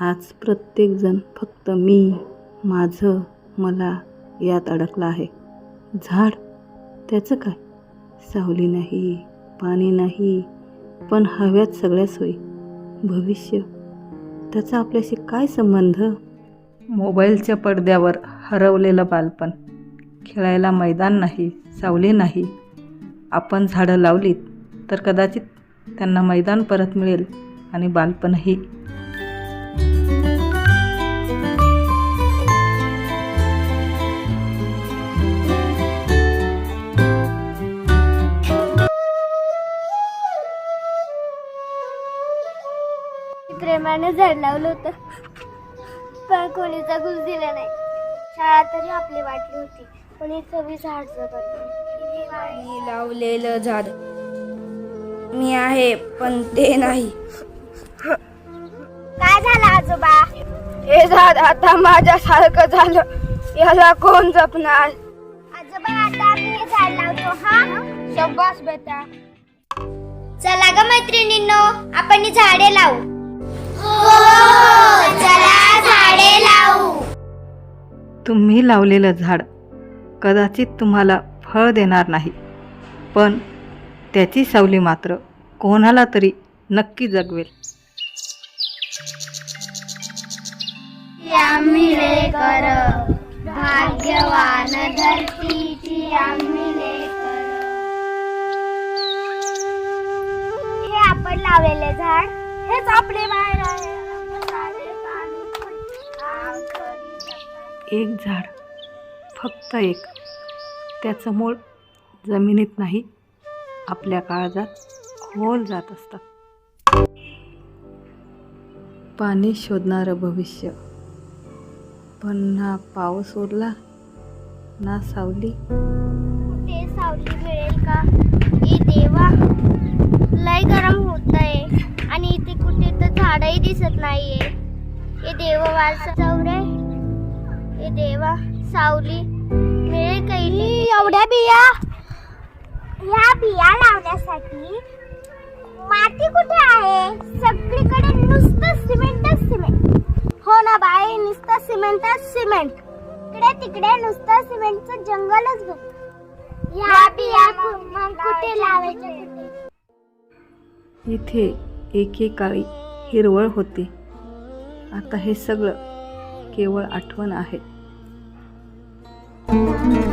आज प्रत्येकजण फक्त मी माझं मला यात अडकला आहे. झाड त्याचं काय? सावली नाही पाणी नाही पण हव्यात सगळ्या सोयी. भविष्य त्याचा आपल्याशी काय संबंध? मोबाईलच्या पडद्यावर हरवलेलं बालपण. खेळायला मैदान नाही सावली नाही. आपण झाडं लावलीत तर कदाचित त्यांना मैदान परत मिळेल आणि बालपणही. प्रेमाने झाड लावलं होतं. पण कोणीचा घुस दिला नाही. शाळा तरी आपली वाटली होती पण ही सगळी झाड जगत मी लावलेलं झाड. मी आहे पण ते नाही. काय झालं आजोबा? हे झाड आता माझ्यासारखं झालं. याला कोण जपणार? आजोबा आता आम्ही हे झाड लावतो हा? शब्बास बेटा. चला ग मैत्रिणींनो आपण ही झाडे लावू. तुम्ही लावलेलं झाड कदाचित तुम्हाला फळ देणार नाही पण त्याची सावली मात्र कोणाला तरी नक्की जगवेल. आम्ही लेकर भाग्यवान धरतीची आम्ही लेकर हे आपण लावलेले झाड हेच आपले बाहेर एक झाड फक्त एक. त्याचं मूळ जमिनीत नाही आपल्या काळजात खोल जात असतात पाणी शोधणारं भविष्य. पण ना पाऊस उरला ना सावली. कुठे सावली मिळेल का? ए देवा लय गरम होत आहे आणि इथे कुठे तर झाडही दिसत नाहीये. हे देवा वारसा चौरे देवा सावली मिळेल का इथे एवढ्या बिया ह्या बिया लावण्यासाठी माती कुठे आहे? सगळीकडे नुसतं सिमेंटच सिमेंट. हो ना बाई नुसतं सिमेंटच सिमेंट. इकडे तिकडे नुसतं सिमेंटचं जंगलच बघ. ह्या बिया कुठे लावायच्या कुठे? इथे एकेकाळी हिरवळ होती. आता हे सगळं केवळ आठवण आहे. Thank you.